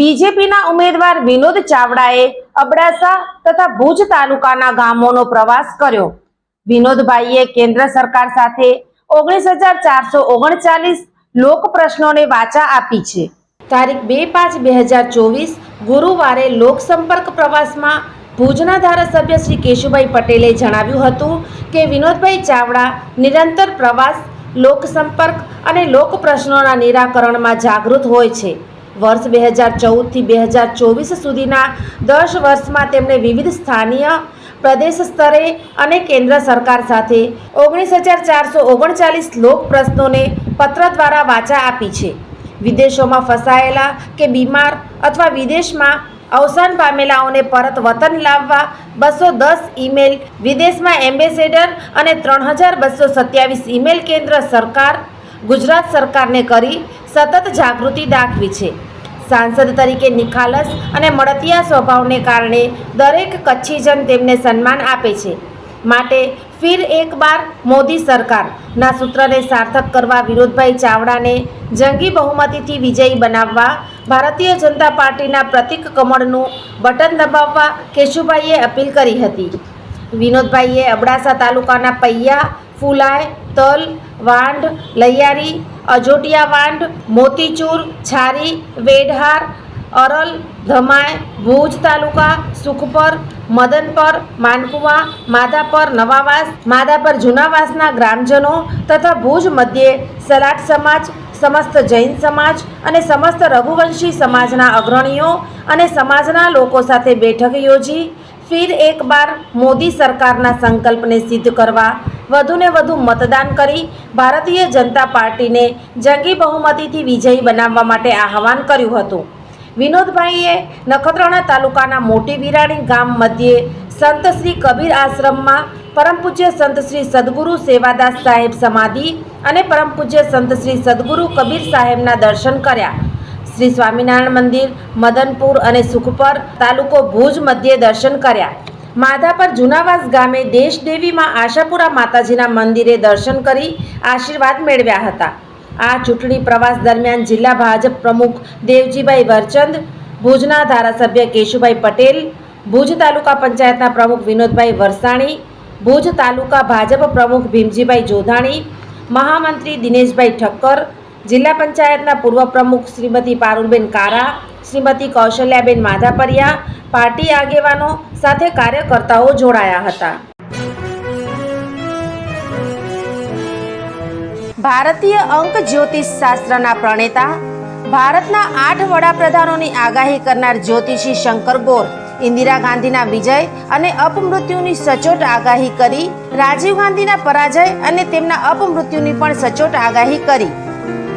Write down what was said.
બીજેપીના ઉમેદવાર વિનોદ ચાવડાએ અબડાસા તથા ભુજ તાલુકાના ગામોનો પ્રવાસ કર્યો. વિનોદભાઈએ કેન્દ્ર સરકાર સાથે ઓગણીસ હજાર ચારસો ઓગણચાલીસ લોક પ્રશ્નોને વાચા આપી છે. તારીખ બે પાંચ બે હજાર ચોવીસ ગુરુવારે લોકસંપર્ક પ્રવાસમાં ભુજના ધારાસભ્ય શ્રી કેશુભાઈ પટેલે જણાવ્યું હતું કે વિનોદભાઈ ચાવડા નિરંતર પ્રવાસ લોકસંપર્ક અને લોક પ્રશ્નોના નિરાકરણમાં જાગૃત હોય છે. વર્ષ બે હજાર ચૌદથી બે હજાર ચોવીસ સુધીના દસ વર્ષમાં તેમણે વિવિધ સ્થાનીય પ્રદેશ સ્તરે અને કેન્દ્ર સરકાર સાથે ઓગણીસ હજાર ચારસો ઓગણચાલીસ લોક પ્રશ્નોને પત્ર દ્વારા વાચા આપી છે. વિદેશોમાં ફસાયેલા કે બીમાર અથવા વિદેશમાં અવસાન પામેલાઓને પરત વતન લાવવા બસો દસ ઈમેલ, વિદેશમાં એમ્બેસેડર અને ત્રણ હજાર બસો સત્યાવીસ ઈમેલ કેન્દ્ર સરકાર, ગુજરાત સરકારને કરી સતત જાગૃતિ દાખવી છે. સાંસદ તરીકે નિખાલસ અને મળતિયા સ્વભાવને કારણે દરેક કચ્છીજન તેમને સન્માન આપે છે. માટે ફિર એક બાર મોદી સરકારના સૂત્રને સાર્થક કરવા વિરોધભાઈ ચાવડાને જંગી બહુમતીથી વિજયી બનાવવા, ભારતીય જનતા પાર્ટીના પ્રતિક કમળનું બટન દબાવવા કેશુભાઈએ અપીલ કરી હતી. વિનોદભાઈએ અબડાસા તાલુકાના પૈયા, ફુલાય તલ, વાંઢ, લૈયારી, અજોટિયા વાંઢ, મોતીચૂર, છારી વેઢહાર અરલ, ધમાય, ભુજ તાલુકા, સુખપર, મદનપર, માનકુવા, માધાપર, નવાવાસ, માધાપર જૂનાવાસના ગ્રામજનો તથા ભુજ મધ્યે સલાટ સમાજ, સમસ્ત જૈન સમાજ અને સમસ્ત રઘુવંશી સમાજના અગ્રણીઓ અને સમાજના લોકો સાથે બેઠક યોજી, ફિર એક બાર મોદી સરકારના સંકલ્પને સિદ્ધ કરવા વધુને વધુ મતદાન કરી ભારતીય જનતા પાર્ટીને જંગી બહુમતીથી વિજયી બનાવવા માટે આહવાન કર્યું હતું. વિનોદભાઈએ નખત્રાણા તાલુકાના મોટી વિરાણી ગામ મધ્યે સંત શ્રી કબીર આશ્રમમાં પરમ પૂજ્ય સંત શ્રી સદગુરુ સેવાદાસ સાહેબ સમાધિ અને પરમ પૂજ્ય સંત શ્રી સદગુરુ કબીર સાહેબના દર્શન કર્યા. શ્રી સ્વામિનારાયણ મંદિર, મદનપુર અને સુખપર તાલુકો ભુજ મધ્યે દર્શન કર્યા. માધાપર જુનાવાસ ગામે દેશદેવીમાં આશાપુરા માતાજીના મંદિરે દર્શન કરી આશીર્વાદ મેળવ્યા હતા. આ ચૂંટણી પ્રવાસ દરમિયાન જિલ્લા ભાજપ પ્રમુખ દેવજીભાઈ વરચંદ, ભુજના ધારાસભ્ય કેશુભાઈ પટેલ, ભુજ તાલુકા પંચાયતના પ્રમુખ વિનોદભાઈ વરસાણી, ભુજ તાલુકા ભાજપ પ્રમુખ ભીમજીભાઈ જોધાણી, મહામંત્રી દિનેશભાઈ ઠક્કર, જિલ્લા પંચાયતના પૂર્વ પ્રમુખ શ્રીમતી પારુલબેન કારા શ્રીમતી કૌશલ્યાબેન માધાપરિયા પાર્ટી આગેવાનો સાથે કાર્યકર્તાઓ જોડાયા હતા. ભારતીય અંક જ્યોતિષ શાસ્ત્રના પ્રણેતા, ભારતના આઠ વડાપ્રધાનોની આગાહી કરનાર જ્યોતિષી શંકર ગોર, ઇન્દિરા ગાંધીના વિજય અને અપમૃત્યુની સચોટ આગાહી કરી, રાજીવ ગાંધીના પરાજય અને તેમના અપમૃત્યુની પણ સચોટ આગાહી કરી.